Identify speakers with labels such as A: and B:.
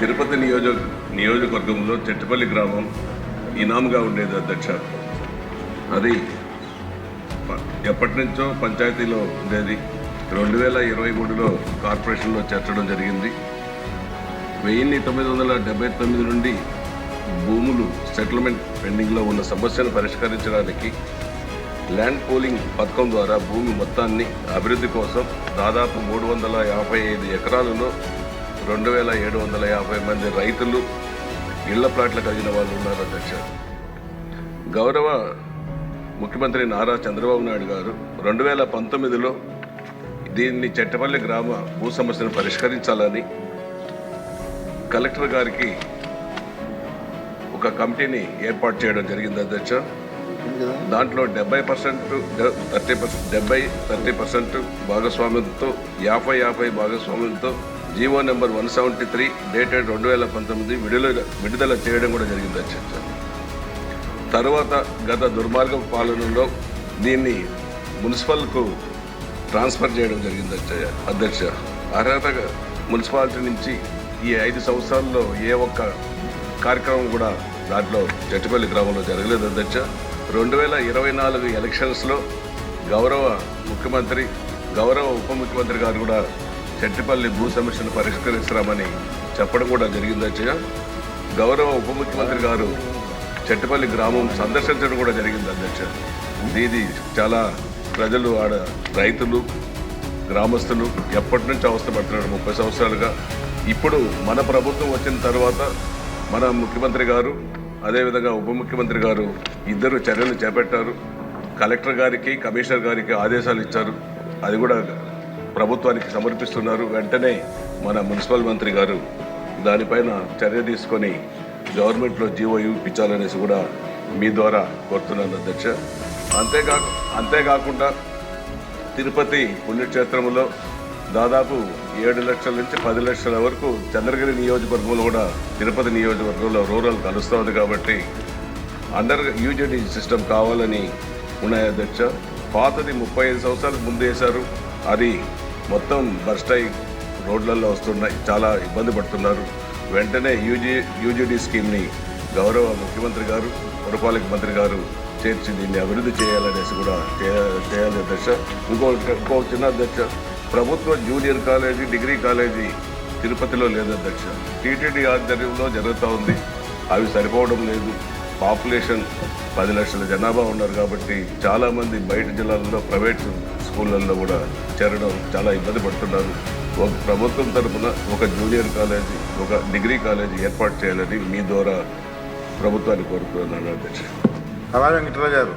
A: తిరుపతి నియోజక నియోజకవర్గంలో చెట్టుపల్లి గ్రామం ఇనాముగా ఉండేది అధ్యక్ష. అది ఎప్పటి నుంచో పంచాయతీలో ఉండేది. రెండు వేల ఇరవై మూడులో కార్పొరేషన్లో చేర్చడం జరిగింది. వెయ్యిన్ని తొమ్మిది వందల డెబ్బై తొమ్మిది నుండి భూములు సెటిల్మెంట్ పెండింగ్లో ఉన్న సమస్యను పరిష్కరించడానికి ల్యాండ్ పూలింగ్ పథకం ద్వారా భూమి మొత్తాన్ని అభివృద్ధి కోసం దాదాపు మూడు వందల యాభై ఐదు ఎకరాలలో రెండు వేల ఏడు వందల యాభై మంది రైతులు ఇళ్ళ ప్లాట్లు కలిగిన వాళ్ళు ఉన్నారు అధ్యక్ష. గౌరవ ముఖ్యమంత్రి నారా చంద్రబాబు నాయుడు గారు రెండు వేల పంతొమ్మిదిలో దీన్ని చెట్టపల్లి గ్రామ భూ సమస్యను పరిష్కరించాలని కలెక్టర్ గారికి ఒక కమిటీని ఏర్పాటు చేయడం జరిగింది అధ్యక్ష. దాంట్లో డెబ్బై పర్సెంట్ థర్టీ పర్సెంట్ డెబ్బై థర్టీ పర్సెంట్ భాగస్వామ్యంతో యాభై యాభై భాగస్వామ్యంతో GO number one seventy three dated రెండు వేల పంతొమ్మిది విడుదల విడుదల చేయడం కూడా జరిగింది అధ్యక్ష. తర్వాత గత దుర్మార్గ పాలనలో దీన్ని మున్సిపల్కు ట్రాన్స్ఫర్ చేయడం జరిగింది అధ్యక్ష అధ్యక్ష. అర్హత మున్సిపాలిటీ నుంచి ఈ ఐదు సంవత్సరాల్లో ఏ ఒక్క కార్యక్రమం కూడా దాంట్లో చెట్టుపల్లి గ్రామంలో జరగలేదు అధ్యక్ష. రెండు వేల ఇరవై నాలుగు ఎలక్షన్స్లో గౌరవ ముఖ్యమంత్రి గౌరవ ఉప ముఖ్యమంత్రి గారు కూడా చెట్టిపల్లి భూ సమస్యను పరిష్కరిస్తామని చెప్పడం కూడా జరిగింది గౌరవ ఉప ముఖ్యమంత్రి గారు చెట్టుపల్లి గ్రామం సందర్శించడం కూడా జరిగింది అధ్యక్ష ఇది చాలా ప్రజలు ఆడ రైతులు గ్రామస్తులు ఎప్పటి నుంచి అవసరపడుతున్నారు ముప్పై సంవత్సరాలుగా? ఇప్పుడు మన ప్రభుత్వం వచ్చిన తర్వాత మన ముఖ్యమంత్రి గారు అదేవిధంగా ఉప ముఖ్యమంత్రి గారు ఇద్దరు చర్యలు చేపట్టారు. కలెక్టర్ గారికి కమిషనర్ గారికి ఆదేశాలు ఇచ్చారు. అది కూడా ప్రభుత్వానికి సమర్పిస్తున్నారు. వెంటనే మన మున్సిపల్ మంత్రి గారు దానిపైన చర్య తీసుకొని గవర్నమెంట్లో జీవో ఇప్పించాలనేసి కూడా మీ ద్వారా కోరుతున్నాను అధ్యక్ష. అంతేకా అంతేకాకుండా తిరుపతి పుణ్యక్షేత్రంలో దాదాపు ఏడు లక్షల నుంచి పది లక్షల వరకు చంద్రగిరి నియోజకవర్గంలో కూడా తిరుపతి నియోజకవర్గంలో రూరల్ కలుస్తుంది కాబట్టి అండర్ యూజీడీ సిస్టమ్ కావాలని ఉన్నాయి అధ్యక్ష. పాతది ముప్పై ఐదు సంవత్సరాలకు ముందు వేశారు. అది మొత్తం బర్స్ట్ రోడ్లలో వస్తున్నాయి. చాలా ఇబ్బంది పడుతున్నారు. వెంటనే యూజీ యూజీడీ స్కీమ్ని గౌరవ ముఖ్యమంత్రి గారు పురపాలక మంత్రి గారు చేర్చి దీన్ని అభివృద్ధి చేయాలనేసి కూడా చేయ- చేయాలి అధ్యక్ష ఇంకో ఇంకో చిన్న అధ్యక్ష ప్రభుత్వ జూనియర్ కాలేజీ డిగ్రీ కాలేజీ తిరుపతిలో లేదు అధ్యక్ష టీటీడీ ఆధ్వర్యంలో జరుగుతూ ఉంది. అవి సరిపోవడం లేదు. పాపులేషన్ పది లక్షల జనాభా ఉన్నారు కాబట్టి చాలామంది బయట జిల్లాల్లో ప్రైవేట్ స్కూళ్ళల్లో కూడా చేరడం చాలా ఇబ్బంది పడుతున్నారు. ఒక ప్రభుత్వం తరపున ఒక జూనియర్ కాలేజీ ఒక డిగ్రీ కాలేజీ ఏర్పాటు చేయాలని మీ ద్వారా ప్రభుత్వాన్ని కోరుతున్నాను అధ్యక్ష.
B: అలా వెంకటరావు గారు.